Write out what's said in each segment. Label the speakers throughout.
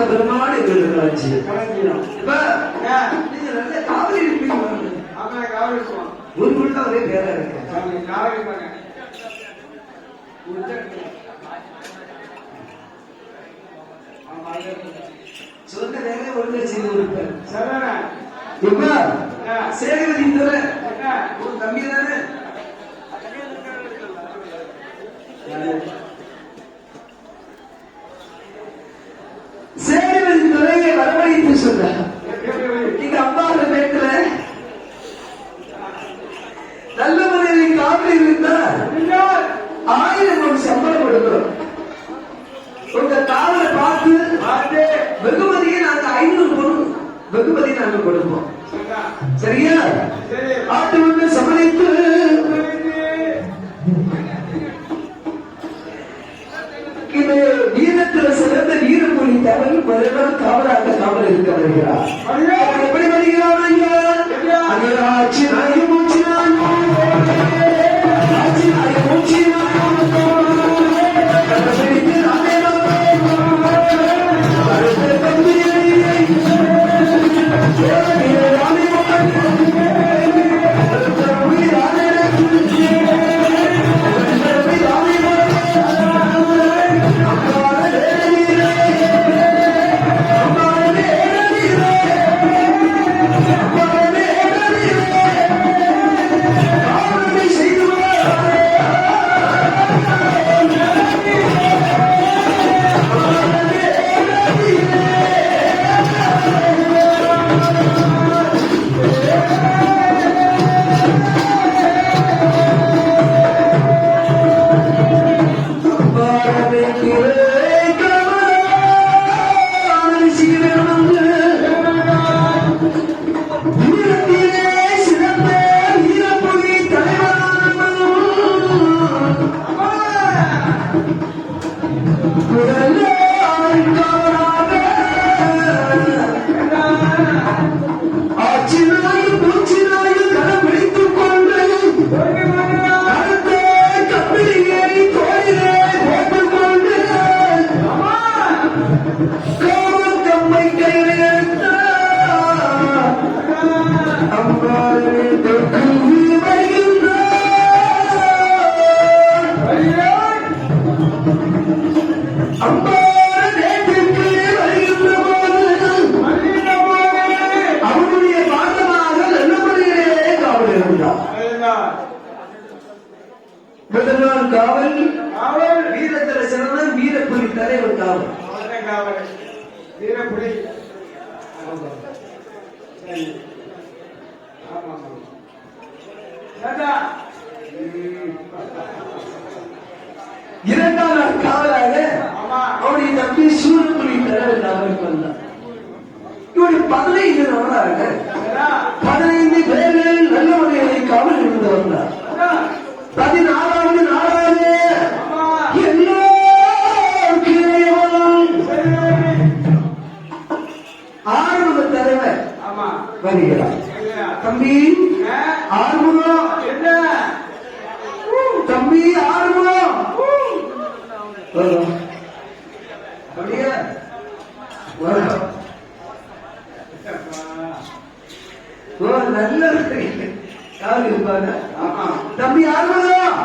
Speaker 1: இந்த ஒரு களஞ்சியம்
Speaker 2: களஞ்சியம்
Speaker 1: இப்ப நீங்க நல்ல காவிரி ஊருக்குள்ள ஒரே பேரா இருக்கு
Speaker 2: நாளைக்கு பாருங்க
Speaker 1: சொந்த வேலை ஒழுங்கா செய்து கொடுப்பேன்
Speaker 2: சரிதானே
Speaker 1: இப்ப சேகரதி தவிர
Speaker 2: என்ன
Speaker 1: ஒரு தம்பி தானே சேகரதி வரவழைத்து சொல்ற நீங்க அம்மாவோட பேட்டுல நல்ல முறையில் காவல் இருந்தா ஆயிரம் ஒரு சம்பளம் கொடுக்கிறோம் உங்க காவலை பார்த்து வெகுமதியை நாங்க ஐநூறு பொருள் வெகுமதி நாங்க கொடுப்போம். சரியா?
Speaker 2: சரி.
Speaker 1: ஆட்டு ஒன்று சமளித்து. இது வீரத்துல சிறந்த வீரமொழி தமிழ் மறுநாள் காவலாக காவல் இருக்க வருகிறார். எப்படி வருகிறார் ஐயா. ஆட்சி நாள் காவல்
Speaker 2: காவல்.
Speaker 1: வீரத்தில சிறந்த வீரப்புலி தலைவர் காவல்.
Speaker 2: காவல். வீரப்புலி?
Speaker 1: இரண்டாம் நாள் காவலாக அவருடைய தம்பி சூரப்புலி தலைவர் காவலுக்கு வந்தார் இவருடைய பதினைந்து நாளாக? பதினைந்து வருகிறார்? தம்பி? ஆறுமுகம்.
Speaker 2: என்ன
Speaker 1: தம்பி ஆறுமுகம். அப்படியே வரும். ஓ நல்ல காவல் இருப்பாங்க? தம்பி ஆறுமுகம்.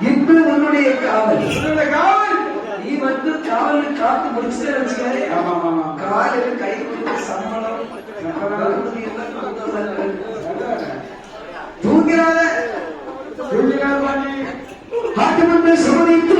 Speaker 1: இன்று உன்னுடைய காவல்.
Speaker 2: காவல்.
Speaker 1: நீ வந்து காவல் காத்து முடிச்சுட்டு வச்சுக்க झूठ गिरा है झूठ गिरा हाथ में समरी